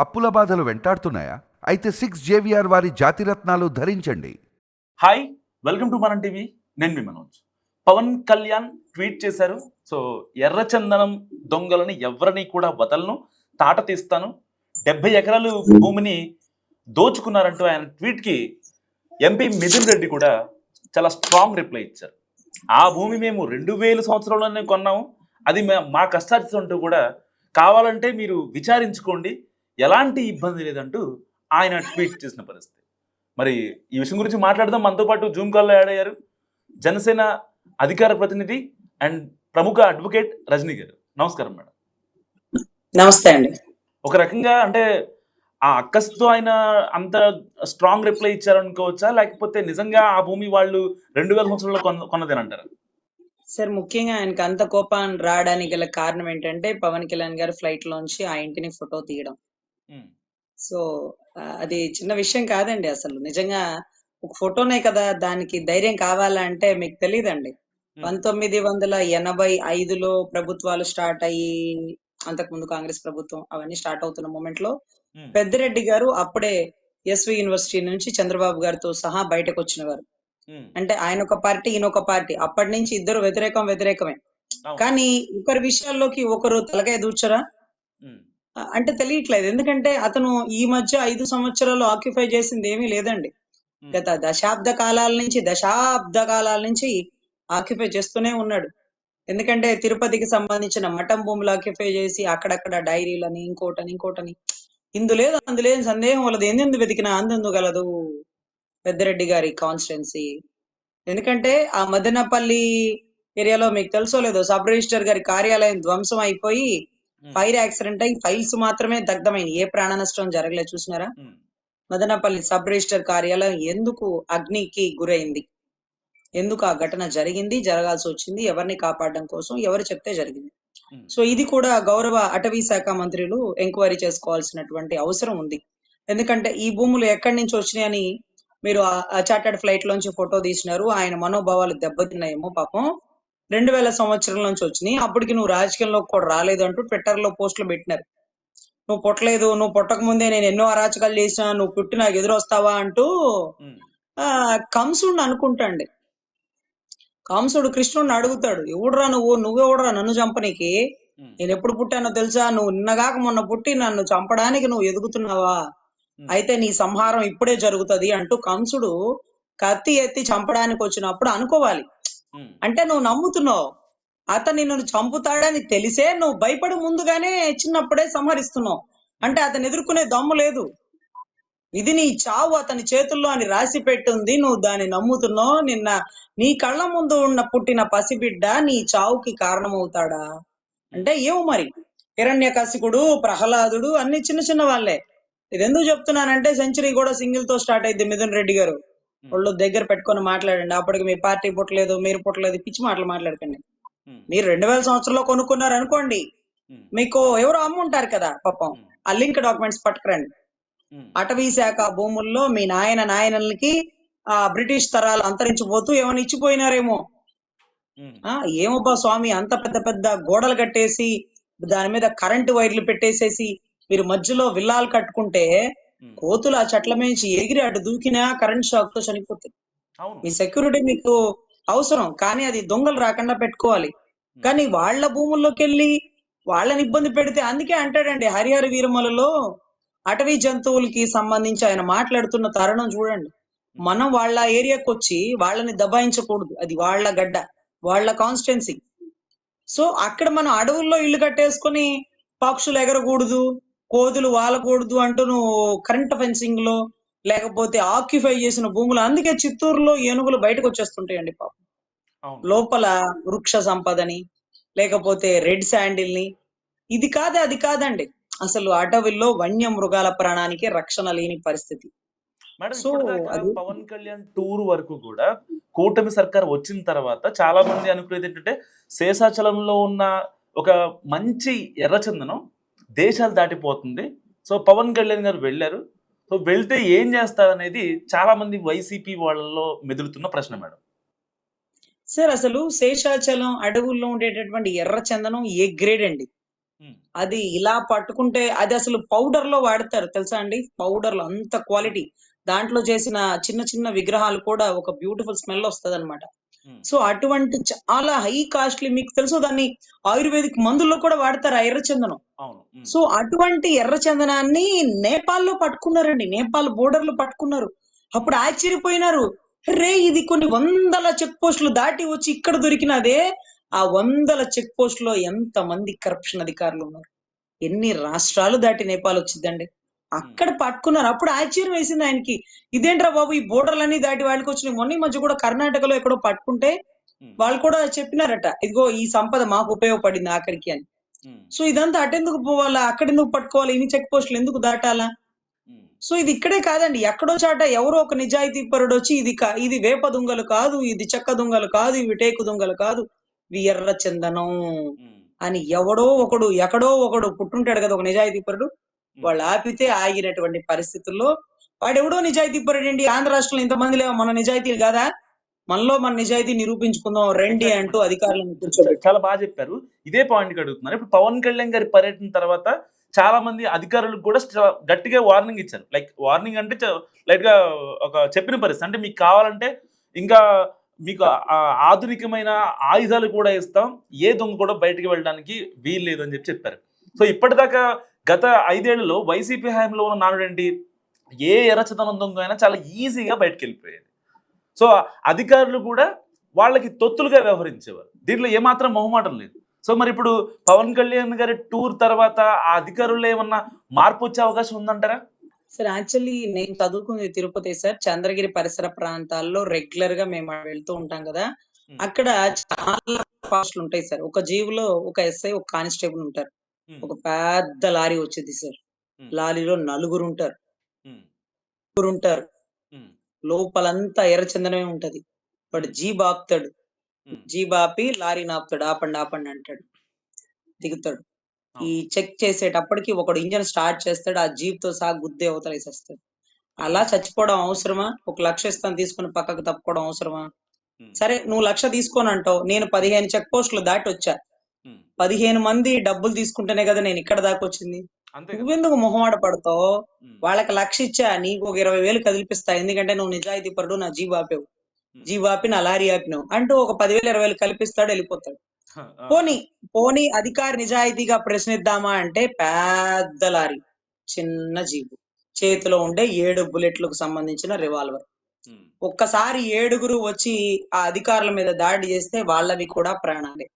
అప్పుల బాధలు వెంటాడుతున్నాయా? అయితే సిక్స్ జేవిఆర్ వారి జాతిరత్నాలు ధరించండి. హాయ్ వెల్కమ్ టు మన టీవీ నేను మీ మనోజ్. పవన్ కళ్యాణ్ ట్వీట్ చేశారు. సో ఎర్రచందనం దొంగలని ఎవరిని కూడా వదలను తాట తీస్తాను. డెబ్బై ఎకరాలు భూమిని దోచుకున్నారంటూ ఆయన ట్వీట్కి ఎంపీ మిథున్ రెడ్డి కూడా చాలా స్ట్రాంగ్ రిప్లై ఇచ్చారు. ఆ భూమి మేము రెండు వేల సంవత్సరంలోనే కొన్నాము. అది మా- మా అంటూ కూడా కావాలంటే మీరు విచారించుకోండి. ఎలాంటి ఇబ్బంది లేదంటూ ఆయన ట్వీట్ చేసిన పరిస్థితి. మరి ఈ విషయం గురించి మాట్లాడదాం. మనతో పాటు జూమ్ కాల్లో యాడ్ అయ్యారు జనసేన అధికార ప్రతినిధి అండ్ ప్రముఖ అడ్వకేట్ రజనీ గారు. నమస్కారం మేడం. నమస్తే అండి. ఒక రకంగా అంటే ఆ అక్కస్తో ఆయన అంత స్ట్రాంగ్ రిప్లై ఇచ్చారనుకోవచ్చా? లేకపోతే నిజంగా ఆ భూమి వాళ్ళు రెండు వేల సంవత్సరాల్లో కొన్న కొన్నదేనంటారా? సార్ ముఖ్యంగా ఆయనకి అంత కోపం రావడానికి గల కారణం ఏంటంటే పవన్ కళ్యాణ్ గారు ఫ్లైట్ లోంచి ఆ ఇంటిని ఫోటో తీయడం. సో అది చిన్న విషయం కాదండి అసలు. నిజంగా ఒక ఫోటోనే కదా దానికి ధైర్యం కావాలంటే మీకు తెలియదండి. పంతొమ్మిది వందల ఎనభై ఐదులో ప్రభుత్వాలు స్టార్ట్ అయ్యి అంతకుముందు కాంగ్రెస్ ప్రభుత్వం అవన్నీ స్టార్ట్ అవుతున్న మూమెంట్లో పెద్దిరెడ్డి గారు అప్పుడే ఎస్వి యూనివర్సిటీ నుంచి చంద్రబాబు గారితో సహా బయటకు వచ్చిన వారు ఉమ్, అంటే ఆయన ఒక పార్టీ ఈయన ఒక పార్టీ. అప్పటి నుంచి ఇద్దరు వ్యతిరేకం వ్యతిరేకమే. కానీ ఒకరి విషయాల్లోకి ఒకరు తలకాయ దూచరా ఆ, అంటే తెలియట్లేదు. ఎందుకంటే అతను ఈ మధ్య ఐదు సంవత్సరాలు ఆక్యుపై చేసింది ఏమీ లేదండి. గత దశాబ్ద కాలాల నుంచి దశాబ్ద కాలాల నుంచి ఆక్యుపై చేస్తూనే ఉన్నాడు. ఎందుకంటే తిరుపతికి సంబంధించిన మఠం భూములు ఆక్యుపై చేసి అక్కడక్కడ డైరీలని ఇంకోటని ఇంకోటని. ఇందు లేదు అందు లేదు సందేహం వాళ్ళది ఎందెందు వెతికినా అందందు గలదు పెద్దిరెడ్డి గారి కాన్స్టిట్యున్సీ ఎందుకంటే ఆ మదనపల్లి ఏరియాలో మీకు తెలుసో లేదో సబ్ రిజిస్టర్ గారి కార్యాలయం ధ్వంసం అయిపోయి ఫైర్ యాక్సిడెంట్ అయి ఫైల్స్ మాత్రమే దగ్ధమైనవి ఏ ప్రాణ నష్టం జరగలేదు చూసినారా? మదనపల్లి సబ్ రిజిస్టర్ కార్యాలయం ఎందుకు అగ్నికి గురైంది? ఎందుకు ఆ ఘటన జరిగింది? జరగాల్సి వచ్చింది. ఎవరిని కాపాడడం కోసం ఎవరు చెప్తే జరిగింది? సో ఇది కూడా గౌరవ అటవీ శాఖ మంత్రులు ఎంక్వైరీ చేసుకోవాల్సినటువంటి అవసరం ఉంది. ఎందుకంటే ఈ భూములు ఎక్కడి నుంచి వచ్చినాయని మీరు ఆ చార్టర్డ్ ఫ్లైట్ లోంచి ఫోటో తీసినారు. ఆయన మనోభావాలు దెబ్బతిన్నాయేమో పాపం. రెండు వేల సంవత్సరం నుంచి వచ్చినాయి. అప్పటికి నువ్వు రాజకీయంలో కూడా రాలేదు అంటూ ట్విట్టర్లో పోస్టులు పెట్టినారు. నువ్వు పుట్టలేదు నువ్వు పుట్టక ముందే నేను ఎన్నో అరాచకాలు చేసినా నువ్వు పుట్టి నాకు ఎదురొస్తావా అంటూ కంసుడిని అనుకుంటాండి కంసుడు కృష్ణుడిని అడుగుతాడు ఎవడురా నువ్వు? నువ్వెవడురా నన్ను చంపనీకి? నేను ఎప్పుడు పుట్టానో తెలుసా? నువ్వు నిన్నగాక మొన్న పుట్టి నన్ను చంపడానికి నువ్వు ఎదుగుతున్నావా? అయితే నీ సంహారం ఇప్పుడే జరుగుతది అంటూ కంసుడు కత్తి ఎత్తి చంపడానికి వచ్చినప్పుడు అనుకోవాలి. అంటే నువ్వు నమ్ముతున్నావు. అతను నిన్ను చంపుతాడని తెలిసే నువ్వు భయపడి ముందుగానే చిన్నప్పుడే సంహరిస్తున్నావు. అంటే అతను ఎదుర్కొనే దమ్ము లేదు. ఇది నీ చావు అతని చేతుల్లో అని రాసి పెట్టుంది. నువ్వు దాన్ని నమ్ముతున్నావు. నిన్న నీ కళ్ళ ముందు ఉన్న పుట్టిన పసిబిడ్డ నీ చావుకి కారణమవుతాడా? అంటే ఏమో మరి. హిరణ్యకశికుడు ప్రహ్లాదుడు అన్ని చిన్న చిన్న వాళ్ళే. ఇది ఎందుకు చెప్తున్నానంటే సెంచరీ కూడా సింగిల్తో స్టార్ట్ అయింది మిథున్ రెడ్డి గారు. ఒళ్ళు దగ్గర పెట్టుకొని మాట్లాడండి. అప్పటికి మీ పార్టీ పుట్టలేదు మీరు పుట్టలేదు పిచ్చి మాటలు మాట్లాడకండి. మీరు రెండు వేల సంవత్సరంలో కొనుక్కున్నారు అనుకోండి మీకు ఎవరు అమ్ముంటారు కదా పాపం. ఆ లింక్ డాక్యుమెంట్స్ పట్టుకురండి. అటవీ శాఖ భూముల్లో మీ నాయన నాయనలకి ఆ బ్రిటిష్ తరాలు అంతరించిపోతూ ఏమైనా ఇచ్చిపోయినారేమో. ఏమబ్బా స్వామి అంత పెద్ద పెద్ద గోడలు కట్టేసి దాని మీద కరెంటు వైర్లు పెట్టేసేసి మీరు మధ్యలో విల్లాలు కట్టుకుంటే కోతులు ఆ చెట్ల మించి ఎగిరి అటు దూకినా కరెంట్ షాక్తో చనిపోతాయి. అవును. మీ సెక్యూరిటీ మీకు అవసరం కానీ అది దొంగలు రాకుండా పెట్టుకోవాలి. కానీ వాళ్ళ భూముల్లోకి వెళ్ళి వాళ్ళని ఇబ్బంది పెడితే అందుకే అంటాడండి హరిహర వీరమలలో అటవీ జంతువులకి సంబంధించి ఆయన మాట్లాడుతున్న తరుణం చూడండి. మనం వాళ్ళ ఏరియాకి వచ్చి వాళ్ళని దబాయించకూడదు. అది వాళ్ళ గడ్డ వాళ్ళ కాన్స్టిట్యున్సీ సో అక్కడ మనం అడవుల్లో ఇల్లు కట్టేసుకొని పక్షులు ఎగరకూడదు. కోతులు వాలకూడదు అంటూ నువ్వు కరెంట్ ఫెన్సింగ్లో లేకపోతే ఆక్యుపై చేసిన భూములు అందుకే చిత్తూరులో ఏనుగులు బయటకు వచ్చేస్తుంటాయండి పాపం. లోపల వృక్ష సంపదని లేకపోతే రెడ్ శాండిల్ని ఇది కాదు? అది కాదండి. అసలు అటవిలో వన్య మృగాల ప్రాణానికి రక్షణ లేని పరిస్థితి. సో, పవన్ కళ్యాణ్ టూర్ వరకు కూడా కూటమి సర్కార్ వచ్చిన తర్వాత చాలా మంది అనుకునేది ఏంటంటే శేషాచలంలో ఉన్న ఒక మంచి ఎర్రచందనం దేశాలు దాటిపోతుంది. సో పవన్ కళ్యాణ్ గారు వెళ్ళారు. సో వెళ్తే ఏం చేస్తారనేది చాలా మంది వైసీపీ వాళ్ళలో మెదులుతున్న ప్రశ్న మేడం. సార్ అసలు శేషాచలం అడవుల్లో ఉండేటటువంటి ఎర్ర చందనం ఏ గ్రేడ్ అండి? అది ఇలా పట్టుకుంటే అది అసలు పౌడర్లో వాడతారు తెలుసా అండి? పౌడర్లో అంత క్వాలిటీ. దాంట్లో చేసిన చిన్న చిన్న విగ్రహాలు కూడా ఒక బ్యూటిఫుల్ స్మెల్ వస్తది అనమాట సో అటువంటి చాలా హై కాస్ట్లీ మీకు తెలుసు దాన్ని ఆయుర్వేదిక్ మందుల్లో కూడా వాడతారు ఆ ఎర్రచందనం ఉమ్, సో అటువంటి ఎర్ర చందనాన్ని నేపాల్లో పట్టుకున్నారండి. నేపాల్ బోర్డర్లో పట్టుకున్నారు. అప్పుడు ఆశ్చర్యపోయినారు. రే ఇది కొన్ని వందల చెక్ పోస్టులు దాటి వచ్చి ఇక్కడ దొరికినదే ఆ వందల చెక్ పోస్ట్లో ఎంత మంది కరప్షన్ అధికారులు ఉన్నారు? ఎన్ని రాష్ట్రాలు దాటి నేపాల్ వచ్చిందండి? అక్కడ పట్టుకున్నారు అప్పుడు ఆశ్చర్యం వేసింది ఆయనకి. ఇదేంట్రా బాబు ఈ బోర్డర్లన్నీ దాటి వాళ్ళకి వచ్చినాయి. మొన్న మధ్య కూడా కర్ణాటకలో ఎక్కడో పట్టుకుంటే వాళ్ళు కూడా చెప్పినారట ఇదిగో ఈ సంపద మాకు ఉపయోగపడింది ఆఖరికి అని. సో ఇదంతా అటెందుకు పోవాలా? అక్కడ ఎందుకు పట్టుకోవాలి? ఇన్ని చెక్ పోస్టులు ఎందుకు దాటాలా? సో ఇది ఇక్కడే కాదండి. ఎక్కడో చాట ఎవరో ఒక నిజాయితీ పరుడు వచ్చి ఇది ఇది వేప దుంగలు కాదు ఇది చెక్క దుంగలు కాదు ఇవి టేకు దుంగలు కాదు ఇవి ఎర్ర చందనం. అని ఎవడో ఒకడు ఎక్కడో ఒకడు పుట్టుంటాడు కదా ఒక నిజాయితీ పరుడు. వాళ్ళు ఆపితే ఆగినటువంటి పరిస్థితుల్లో వాడెవడో నిజాయితీ పరుడు అండి ఆంధ్ర రాష్ట్రంలో ఇంతమంది లేవు? మన నిజాయితీలు కాదా? మనలో మన నిజాయితీ నిరూపించుకుందాం రండి. అంటూ అధికారులను కూర్చోబెట్టి చాలా బాగా చెప్పారు. ఇదే పాయింట్ అడుగుతున్నారు. ఇప్పుడు పవన్ కళ్యాణ్ గారి పర్యటన తర్వాత చాలా మంది అధికారులకు కూడా గట్టిగా వార్నింగ్ ఇచ్చారు. లైక్ వార్నింగ్ అంటే లైట్గా ఒక చెప్పిన పరిస్థితి. అంటే మీకు కావాలంటే ఇంకా మీకు ఆధునికమైన ఆయుధాలు కూడా ఇస్తాం. ఏ దొంగ కూడా బయటికి వెళ్ళడానికి వీలు లేదు అని చెప్పి చెప్పారు. సో ఇప్పటిదాకా గత ఐదేళ్ళలో వైసీపీ హయాంలో ఉన్న నానుడు ఏంటి? ఏ ఎర్రచదనం దొంగ అయినా చాలా ఈజీగా బయటకు వెళ్ళిపోయేది సో అధికారులు కూడా వాళ్ళకి తొత్తులుగా వ్యవహరించేవారు. దీంట్లో ఏమాత్రం మొహమాటం లేదు. సో మరి ఇప్పుడు పవన్ కళ్యాణ్ గారి టూర్ తర్వాత ఆ అధికారుల్లో ఏమన్నా మార్పు వచ్చే అవకాశం ఉందంటారా? సార్ యాక్చువల్లీ నేను చదువుకుంది తిరుపతి సార్ చంద్రగిరి పరిసర ప్రాంతాల్లో రెగ్యులర్గా మేము వెళ్తూ ఉంటాం కదా. అక్కడ చాలా పోస్టులు ఉంటాయి సార్. ఒక జీవులో ఒక ఎస్ఐ ఒక కానిస్టేబుల్ ఉంటారు. ఒక పెద్ద లారీ వచ్చింది సార్. లారీలో నలుగురు ఉంటారు నలుగురు ఉంటారు లోపలంతా ఎర్రచందనమే ఉంటది. వాడు జీబ్ ఆపుతాడు. జీబ్ ఆపి లారీ ఆపుతాడు ఆపండి ఆపండి అంటాడు. దిగుతాడు. ఈ. చెక్ చేసేటప్పటికి ఒకడు ఇంజన్ స్టార్ట్ చేస్తాడు. ఆ జీప్తో సహా గుద్దే అవతల వేసేస్తాడు. అలా చచ్చిపోవడం అవసరమా? ఒక లక్ష ఇస్తాను తీసుకుని పక్కకు తప్పుకోవడం అవసరమా? సరే నువ్వు లక్ష తీసుకొని అంటావు నేను పదిహేను చెక్ పోస్టులు దాటి వచ్చా. పదిహేను మంది డబ్బులు తీసుకుంటేనే కదా నేను ఇక్కడ దాకా వచ్చింది. నువ్వెందుకు మొహమాట పడతావు? వాళ్ళకి లక్ష ఇచ్చా నీకు ఒక ఇరవై వేలు కదిలిపిస్తా ఎందుకంటే నువ్వు నిజాయితీ పరుడు నా జీబు ఆపావు. జీబు ఆపి నా లారీ ఆపినావు అంటూ ఒక పదివేలు ఇరవై వేలు కల్పిస్తాడు వెళ్ళిపోతాడు. పోనీ పోనీ అధికారి నిజాయితీగా ప్రశ్నిద్దామా అంటే పెద్ద లారీ చిన్న జీబు చేతిలో ఉండే ఏడు బుల్లెట్లకు సంబంధించిన రివాల్వర్. ఒక్కసారి ఏడుగురు వచ్చి ఆ అధికారుల మీద దాడి చేస్తే వాళ్ళవి కూడా ప్రాణాలే.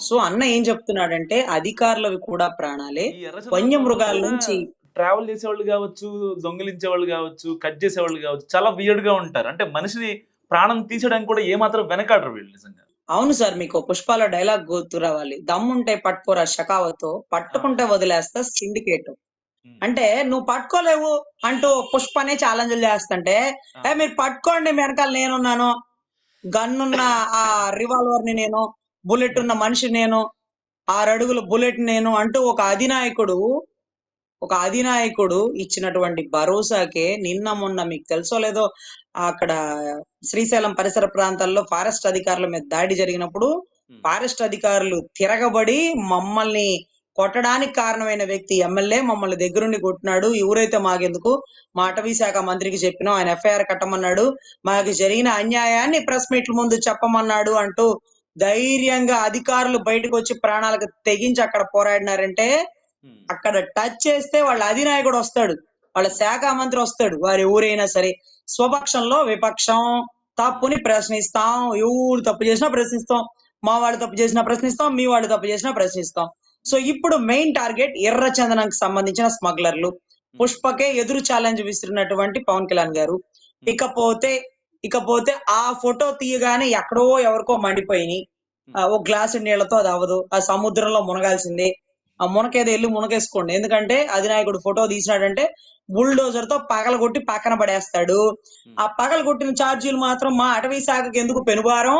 సో అన్న ఏం చెప్తున్నాడంటే అధికారులవి కూడా ప్రాణాలే. వన్యమృగాల కూడా నుంచి ట్రావెల్ చేసేవాళ్ళు కావచ్చు దొంగిలించే వాళ్ళు కావచ్చు కట్ చేసేవాళ్ళు కావచ్చు చాలా వియర్డ్గా ఉంటారు. అంటే మనిషిని ప్రాణం తీసేయడానికి కూడా ఏమాత్రం వెనకాడరు వీళ్ళు నిజంగా. అవును సార్ మీకు పుష్పాల డైలాగ్ గుర్తు రావాలి. దమ్ముంటే పట్టుకోరా షకావతో పట్టుకుంటే వదిలేస్తా సిండికేట్. అంటే నువ్వు పట్టుకోలేవు అంటూ పుష్పనే ఛాలెంజ్లు చేస్తుంటే ఏ మీరు పట్టుకోండి వెనకాల నేనున్నాను. గన్ ఉన్న ఆ రివాల్వర్ని నేను బుల్లెట్ ఉన్న మనిషి నేను ఆరు అడుగుల బుల్లెట్ నేను అంటూ ఒక అధినాయకుడు ఒక అధినాయకుడు ఇచ్చినటువంటి భరోసాకే నిన్న మొన్న మీకు తెలుసో లేదో అక్కడ శ్రీశైలం పరిసర ప్రాంతాల్లో ఫారెస్ట్ అధికారుల మీద దాడి జరిగినప్పుడు ఫారెస్ట్ అధికారులు తిరగబడి మమ్మల్ని కొట్టడానికి కారణమైన వ్యక్తి ఎమ్మెల్యే మమ్మల్ని దగ్గరుండి కొట్టినాడు. ఎవరైతే మాకెందుకు మా అటవీ శాఖ మంత్రికి చెప్పినాం ఆయన ఎఫ్ఐఆర్ కట్టమన్నాడు. మాకు జరిగిన అన్యాయాన్ని ప్రెస్ మీట్ల ముందు చెప్పమన్నాడు అంటూ ధైర్యంగా అధికారులు బయటకు వచ్చి ప్రాణాలకు తెగించి అక్కడ పోరాడినారంటే అక్కడ టచ్ చేస్తే వాళ్ళ అధినాయకుడు వస్తాడు. వాళ్ళ శాఖ మంత్రి వస్తాడు. వారి ఊరైనా సరే. స్వపక్షంలో విపక్షం తప్పుని ప్రశ్నిస్తాం. ఎవరు తప్పు చేసినా ప్రశ్నిస్తాం. మా వాళ్ళు తప్పు చేసినా ప్రశ్నిస్తాం. మీ వాళ్ళు తప్పు చేసినా ప్రశ్నిస్తాం. సో ఇప్పుడు మెయిన్ టార్గెట్ ఎర్ర చందనంకి సంబంధించిన స్మగ్లర్లు. పుష్పకే ఎదురు ఛాలెంజ్ విసిరినటువంటి పవన్ కళ్యాణ్ గారు. ఇకపోతే ఇకపోతే ఆ ఫోటో తీయగానే ఎక్కడో ఎవరికో మండిపోయినాయి. ఆ, ఒక గ్లాసు నీళ్ళతో అది అవ్వదు. ఆ సముద్రంలో మునగాల్సిందే. ఆ మునకేదో వెళ్ళి మునకేసుకోండి. ఎందుకంటే అధినాయకుడు ఫోటో తీసినాడంటే బుల్డోజర్తో పగలగొట్టి పక్కన పడేస్తాడు. ఆ పగలగొట్టిన ఛార్జీలు మాత్రం మా అటవీ శాఖకి ఎందుకు పెనుభారం?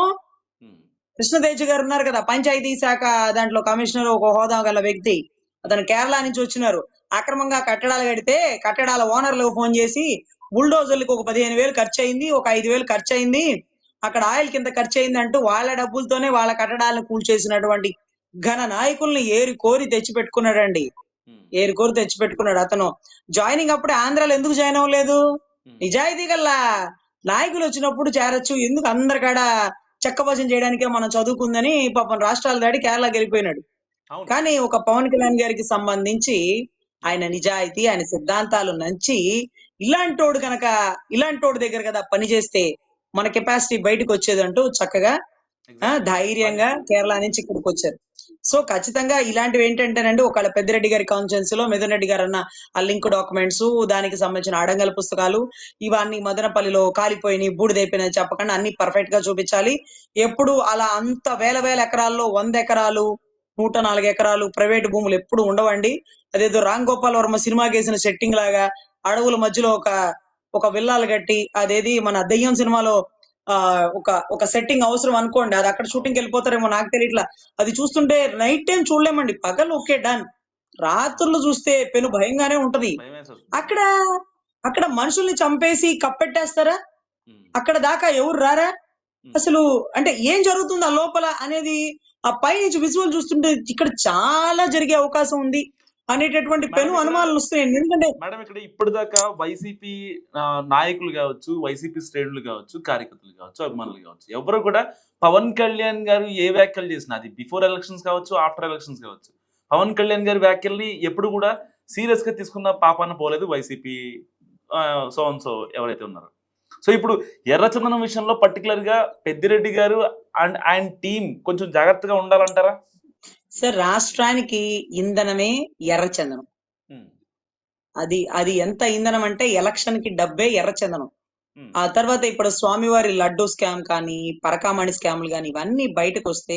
ఉమ్, కృష్ణతేజ్ గారు ఉన్నారు కదా పంచాయతీ శాఖ దాంట్లో కమిషనర్ ఒక హోదా గల వ్యక్తి. అతను కేరళ నుంచి వచ్చినారు. అక్రమంగా కట్టడాలు కడితే కట్టడాల ఓనర్లకు ఫోన్ చేసి బుల్డోజర్లకు ఒక పదిహేను వేలు ఖర్చు అయింది ఒక ఐదు వేలు ఖర్చు అయింది అక్కడ ఆయిల్ కింద ఖర్చు అయింది అంటూ వాళ్ళ డబ్బులతోనే వాళ్ళ కట్టడాలను కూల్చేసినటువంటి ఘన నాయకుల్ని ఏరి కోరి తెచ్చి పెట్టుకున్నాడండి ఉమ్, ఏరి కోరి తెచ్చి పెట్టుకున్నాడు అతను. జాయినింగ్ అప్పుడే ఆంధ్రాలో ఎందుకు జాయిన్ అవ్వలేదు? నిజాయితీ గల్లా నాయకులు వచ్చినప్పుడు చేరొచ్చు. ఎందుకు అందరికాడ చెక్కభజన చేయడానికే మనం చదువుకుందని పాపం రాష్ట్రాల దాడి కేరళకి వెళ్ళిపోయినాడు. కానీ ఒక పవన్ కళ్యాణ్ గారికి సంబంధించి ఆయన నిజాయితీ ఆయన సిద్ధాంతాలు నంచి ఇలాంటోడు కనుక ఇలాంటోడు దగ్గర కదా పని చేస్తే మన కెపాసిటీ బయటకు వచ్చేదంటూ చక్కగా ఆ, exactly. ధైర్యంగా కేరళ నుంచి ఇక్కడికి వచ్చారు. సో ఖచ్చితంగా ఇలాంటివి ఏంటంటేనండి ఒకళ్ళ పెద్దిరెడ్డి గారి కాన్ఫరెన్స్లో మిథున్ రెడ్డి గారు అన్న ఆ లింక్ డాక్యుమెంట్స్ దానికి సంబంధించిన అడంగల పుస్తకాలు ఇవన్నీ మదనపల్లిలో కాలిపోయినాయి బూడిదైపోయినాయి చెప్పకుండా అన్ని పర్ఫెక్ట్గా చూపించాలి. ఎప్పుడు అలా అంత వేల వేల ఎకరాల్లో వంద ఎకరాలు నూట నాలుగు ఎకరాలు ప్రైవేట్ భూములు ఎప్పుడు ఉండవండి. అదేదో రామ్ గోపాల్ వర్మ సినిమా గేసిన సెట్టింగ్ లాగా అడవుల మధ్యలో ఒక ఒక విల్లాలు కట్టి అదేది మన దెయ్యం సినిమాలో ఆ ఒక ఒక సెట్టింగ్ అవసరం అనుకోండి. అది అక్కడ షూటింగ్ వెళ్ళిపోతారేమో నాకు తెలియట్లా. అది చూస్తుంటే నైట్ టైం చూడలేమండి. పగలు ఓకే డన్ రాత్రులు చూస్తే పెను భయంగానే ఉంటది. అక్కడ అక్కడ మనుషుల్ని చంపేసి కప్పెట్టేస్తారా? అక్కడ దాకా ఎవరు రారా. అసలు అంటే ఏం జరుగుతుంది ఆ లోపల అనేది ఆ పై నుంచి విజువల్ చూస్తుంటే ఇక్కడ చాలా జరిగే అవకాశం ఉంది. అనేటటువంటి పెను అనుమానాలు వస్తాయండి ఎందుకంటే మేడం ఇక్కడ ఇప్పటిదాకా వైసీపీ నాయకులు కావచ్చు వైసీపీ శ్రేణులు కావచ్చు కార్యకర్తలు కావచ్చు అభిమానులు కావచ్చు ఎవరు కూడా పవన్ కళ్యాణ్ గారు ఏ వ్యాఖ్యలు చేసినా అది బిఫోర్ ఎలక్షన్స్ కావచ్చు ఆఫ్టర్ ఎలక్షన్స్ కావచ్చు పవన్ కళ్యాణ్ గారి వ్యాఖ్యల్ని ఎప్పుడు కూడా సీరియస్గా తీసుకున్న పాపాన పోలేదు వైసీపీ సో అండ్ సో ఎవరైతే ఉన్నారో. సో ఇప్పుడు ఎర్రచందనం విషయంలో పర్టికులర్గా పెద్దిరెడ్డి గారు అండ్ ఆయన టీం కొంచెం జాగ్రత్తగా ఉండాలంటారా? సార్ రాష్ట్రానికి ఇంధనమే ఎర్రచందనం అది అది ఎంత ఇంధనం అంటే ఎలక్షన్కి డబ్బే ఎర్రచందనం ఆ తర్వాత ఇప్పుడు స్వామివారి లడ్డు స్కామ్ కానీ పరకామణి స్కామ్లు కానీ ఇవన్నీ బయటకు వస్తే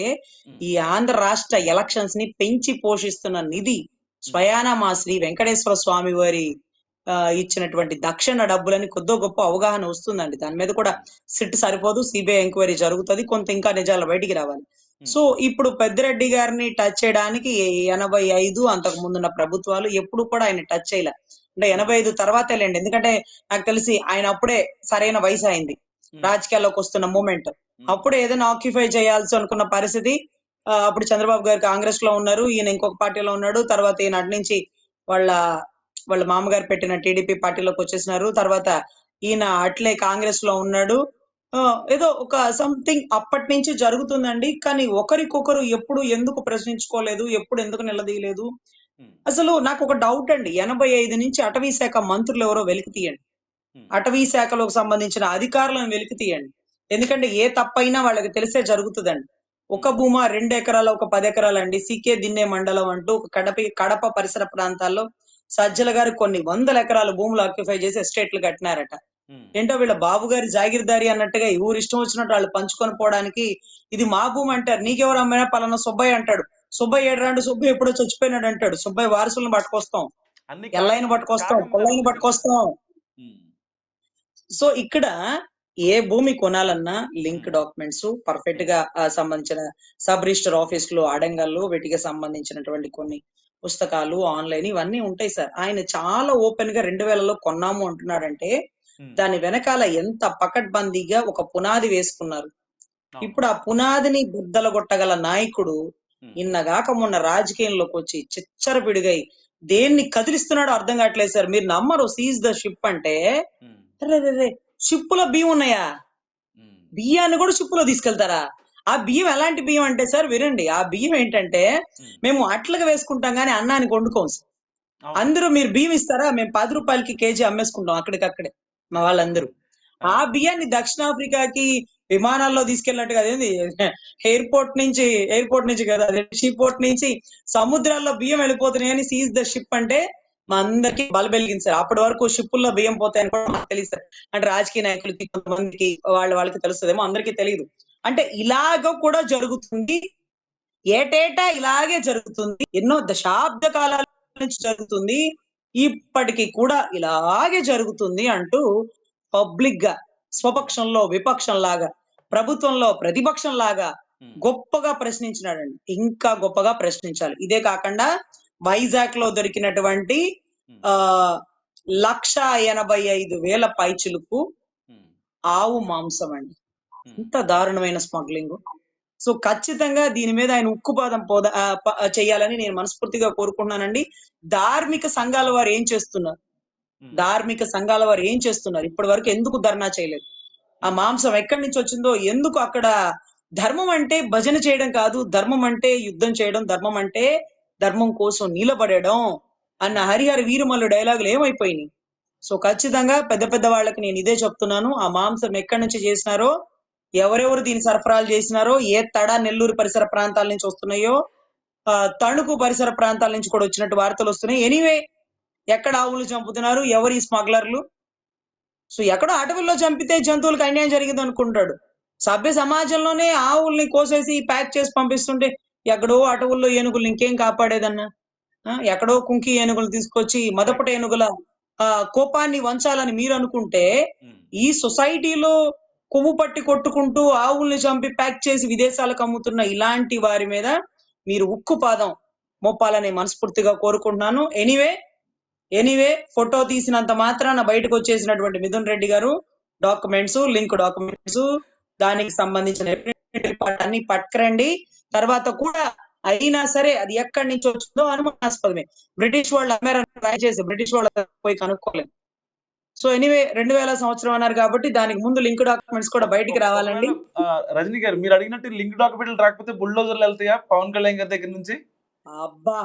ఈ ఆంధ్ర రాష్ట్ర ఎలక్షన్స్ని పెంచి పోషిస్తున్న నిధి స్వయాన మా శ్రీ వెంకటేశ్వర స్వామి వారి ఆ, ఇచ్చినటువంటి దక్షిణ డబ్బులని కొద్దో గొప్ప అవగాహన వస్తుందండి. దాని మీద కూడా సిట్ సరిపోదు సిబిఐ ఎంక్వైరీ జరుగుతుంది కొంత ఇంకా నిజాలు బయటికి రావాలి. సో ఇప్పుడు పెద్దిరెడ్డి గారిని టచ్ చేయడానికి ఎనభై ఐదు అంతకు ముందున్న ప్రభుత్వాలు ఎప్పుడు కూడా ఆయన టచ్ చేయలే. అంటే ఎనభై ఐదు తర్వాతే లేండి. ఎందుకంటే నాకు తెలిసి ఆయన అప్పుడే సరైన వయసు అయింది. ఉమ్, రాజకీయాల్లోకి వస్తున్న మూమెంట్. ఉమ్, అప్పుడు ఏదైనా ఆక్యుపై చేయాల్సి అనుకున్న పరిస్థితి అప్పుడు చంద్రబాబు గారు కాంగ్రెస్లో ఉన్నారు ఈయన ఇంకొక పార్టీలో ఉన్నాడు తర్వాత ఈయన అటు నుంచి వాళ్ళ వాళ్ళ మామగారు పెట్టిన టీడీపీ పార్టీలోకి వచ్చేసినారు తర్వాత ఈయన అట్లే కాంగ్రెస్లో ఉన్నాడు ఏదో ఒక సంథింగ్ అప్పటి నుంచి జరుగుతుందండి. కానీ ఒకరికొకరు ఎప్పుడు ఎందుకు ప్రశ్నించుకోలేదు ఎప్పుడు ఎందుకు నిలదీయలేదు? అసలు నాకు ఒక డౌట్ అండి. ఎనభై ఐదు నుంచి అటవీ శాఖ మంత్రులు ఎవరో వెలికి తీయండి. అటవీ శాఖలకు సంబంధించిన అధికారులను వెలికి తీయండి. ఎందుకంటే ఏ తప్పైనా వాళ్ళకి తెలిసే జరుగుతుందండి. ఒక భూమా రెండు ఎకరాల ఒక పది ఎకరాలు అండి సీకే దిన్నే మండలం అంటూ ఒక కడప కడప పరిసర ప్రాంతాల్లో సజ్జల గారు కొన్ని వందల ఎకరాల భూములు ఆక్యుపై చేసి ఎస్టేట్లు కట్టినారట. ఏంటో వీళ్ళ బాబు గారి జాగిరిదారి అన్నట్టుగా ఊరు ఇష్టం వచ్చినట్టు వాళ్ళు పంచుకొని పోవడానికి ఇది మా భూమి అంటారు. నీకెవరు అమ్మైనా పలానా సుబ్బయ్య అంటాడు. సుబ్బయ్య ఏడరాండు సుబ్బయ్య ఎప్పుడో చచ్చిపోయినాడు అంటాడు. సుబ్బయ్య వారసులను పట్టుకొస్తాం. ఎల్లైన పట్టుకొస్తాం. కొల్లైన పట్టుకొస్తాం. సో ఇక్కడ ఏ భూమి కొనాలన్నా లింక్ డాక్యుమెంట్స్ పర్ఫెక్ట్గా సంబంధించిన సబ్ రిజిస్టర్ ఆఫీసులు అడంగల్లో వీటికి సంబంధించినటువంటి కొన్ని పుస్తకాలు ఆన్లైన్ ఇవన్నీ ఉంటాయి సార్. ఆయన చాలా ఓపెన్గా రెండు వేలలో కొన్నాము అంటున్నాడంటే దాని వెనకాల ఎంత పకడ్బందీగా ఒక పునాది వేసుకున్నారు. ఇప్పుడు ఆ పునాదిని బుద్దలగొట్టగల నాయకుడు ఇన్నగాక మొన్న రాజకీయంలోకి వచ్చి చిచ్చరపిడిగై దేన్ని కదిలిస్తున్నాడో అర్థం కావట్లేదు సార్. మీరు నమ్మరు సీజ్ ద షిప్ అంటే షిప్పులో బియ్యం ఉన్నాయా? బియ్యాన్ని కూడా షిప్పులో తీసుకెళ్తారా? ఆ బియ్యం ఎలాంటి బియ్యం అంటే సార్ వినండి ఆ బియ్యం ఏంటంటే మేము అట్లుగా వేసుకుంటాం కానీ అన్నానికి వండుకోం సార్. అందరూ మీరు బియ్యం ఇస్తారా? మేము పది రూపాయలకి కేజీ అమ్మేసుకుంటాం అక్కడికక్కడే. మా వాళ్ళందరూ. ఆ. బియ్యాన్ని దక్షిణాఫ్రికాకి విమానాల్లో తీసుకెళ్ళినట్టుగా అదేంది ఎయిర్పోర్ట్ నుంచి ఎయిర్పోర్ట్ నుంచి కదా షిప్ పోర్ట్ నుంచి సముద్రాల్లో బియ్యం వెళ్ళిపోతున్నాయని సీజ్ ద షిప్ అంటే మా అందరికి బల వెలిగించారు అప్పటి వరకు షిప్పుల్లో బియ్యం పోతాయని కూడా మాకు తెలియదు సార్. అంటే రాజకీయ నాయకులకి కొంతమందికి వాళ్ళ వాళ్ళకి తెలుస్తుందేమో అందరికీ తెలియదు. అంటే ఇలాగ కూడా జరుగుతుంది. ఏటేటా ఇలాగే జరుగుతుంది. ఎన్నో దశాబ్ద కాలాల నుంచి జరుగుతుంది. ఇప్పటికీ కూడా ఇలాగే జరుగుతుంది అంటూ పబ్లిక్గా స్వపక్షంలో విపక్షం లాగా ప్రభుత్వంలో ప్రతిపక్షం లాగా గొప్పగా ప్రశ్నించినాడండి. ఇంకా గొప్పగా ప్రశ్నించాలి. ఇదే కాకుండా వైజాగ్లో దొరికినటువంటి ఆ లక్ష ఎనభై ఐదు వేల పైచులకు ఆవు మాంసం అండి ఇంత దారుణమైన స్మగ్లింగ్. సో ఖచ్చితంగా దీని మీద ఆయన ఉక్కుపాదం పోద చేయాలని నేను మనస్ఫూర్తిగా కోరుకుంటున్నానండి. ధార్మిక సంఘాల వారు ఏం చేస్తున్నారు? ధార్మిక సంఘాల వారు ఏం చేస్తున్నారు? ఇప్పటి వరకు ఎందుకు ధర్నా చేయలేదు? ఆ మాంసం ఎక్కడి నుంచి వచ్చిందో ఎందుకు అక్కడ ధర్మం అంటే భజన చేయడం కాదు ధర్మం అంటే యుద్ధం చేయడం ధర్మం అంటే ధర్మం కోసం నిలబడడం అన్న హరిహర వీరమల్లు డైలాగులు ఏమైపోయినాయి? సో ఖచ్చితంగా పెద్ద పెద్ద వాళ్ళకి నేను ఇదే చెప్తున్నాను. ఆ మాంసం ఎక్కడి నుంచి చేసినారో ఎవరెవరు దీని సరఫరాలు చేసినారో ఏ తడ నెల్లూరు పరిసర ప్రాంతాల నుంచి వస్తున్నాయో ఆ, తణుకు పరిసర ప్రాంతాల నుంచి కూడా వచ్చినట్టు వార్తలు వస్తున్నాయి. ఎనీవే ఎక్కడ ఆవులు చంపుతున్నారు ఎవరు ఈ స్మగ్లర్లు? సో ఎక్కడో అటవీల్లో చంపితే జంతువులకు అన్యాయం జరిగింది అనుకుంటాడు. సభ్య సమాజంలోనే ఆవుల్ని కోసేసి ప్యాక్ చేసి పంపిస్తుంటే ఎక్కడో అటవుల్లో ఏనుగులు ఇంకేం కాపాడేదన్నా? ఎక్కడో కుంకి ఏనుగులు తీసుకొచ్చి మదపట ఏనుగుల ఆ కోపాన్ని వంచాలని మీరు అనుకుంటే ఈ సొసైటీలో కొవ్వు పట్టి కొట్టుకుంటూ ఆవుల్ని చంపి ప్యాక్ చేసి విదేశాలకు అమ్ముతున్న ఇలాంటి వారి మీద మీరు ఉక్కు పాదం మోపాలని మనస్ఫూర్తిగా కోరుకుంటున్నాను. ఎనీవే ఎనీవే ఫోటో తీసినంత మాత్రాన బయటకు వచ్చేసినటువంటి మిథున్ రెడ్డి గారు డాక్యుమెంట్స్ లింక్ డాక్యుమెంట్స్ దానికి సంబంధించిన అన్ని పట్టుకురండి. తర్వాత కూడా అయినా సరే అది ఎక్కడి నుంచి వచ్చిందో అనుమానాస్పదమే. బ్రిటిష్ వాళ్ళు అమెరికా ట్రై చేసి బ్రిటిష్ వాళ్ళు పోయి కనుక్కోలేదు సో ఎనీవే రెండు వేల సంవత్సరం అన్నారు కాబట్టి దానికి ముందు లింక్ డాక్యుమెంట్స్ కూడా బయటికి రావాలండి. రజనీ గారు మీరు అడిగినట్టు లింక్ డాక్యుమెంట్లు రాకపోతే బుల్డోజర్లు వెళ్తాయా? పవన్ కళ్యాణ్ గారి దగ్గర నుంచి? అబ్బా!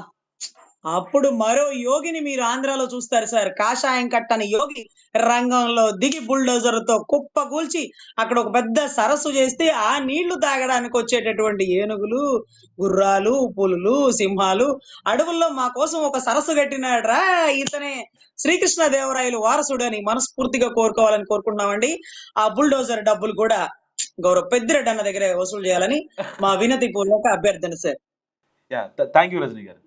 అప్పుడు మరో యోగిని మీరు ఆంధ్రాలో చూస్తారు సార్. కాషాయం కట్టని యోగి రంగంలో దిగి బుల్డోజర్తో కుప్ప కూల్చి అక్కడ ఒక పెద్ద సరస్సు చేస్తే ఆ నీళ్ళు తాగడానికి వచ్చేటటువంటి ఏనుగులు గుర్రాలు పులులు సింహాలు అడవుల్లో మా కోసం ఒక సరస్సు కట్టినాడ్రా ఇతనే శ్రీకృష్ణ దేవరాయలు వారసుడు అని మనస్ఫూర్తిగా కోరుకోవాలని కోరుకుంటున్నామండి. ఆ బుల్డోజర్ డబ్బులు కూడా గౌరవ పెద్దిరెడ్డి అన్న దగ్గర వసూలు చేయాలని మా వినతి పూర్వక అభ్యర్థన సార్. థ్యాంక్ యూ రజనీ గారు.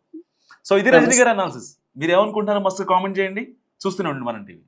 సో ఇది రజనీ గారు అనాలిసిస్ మీరు ఏమనుకుంటున్నారో మస్తు కామెంట్ చేయండి. చూస్తూనే ఉండండి మనం టీవీ.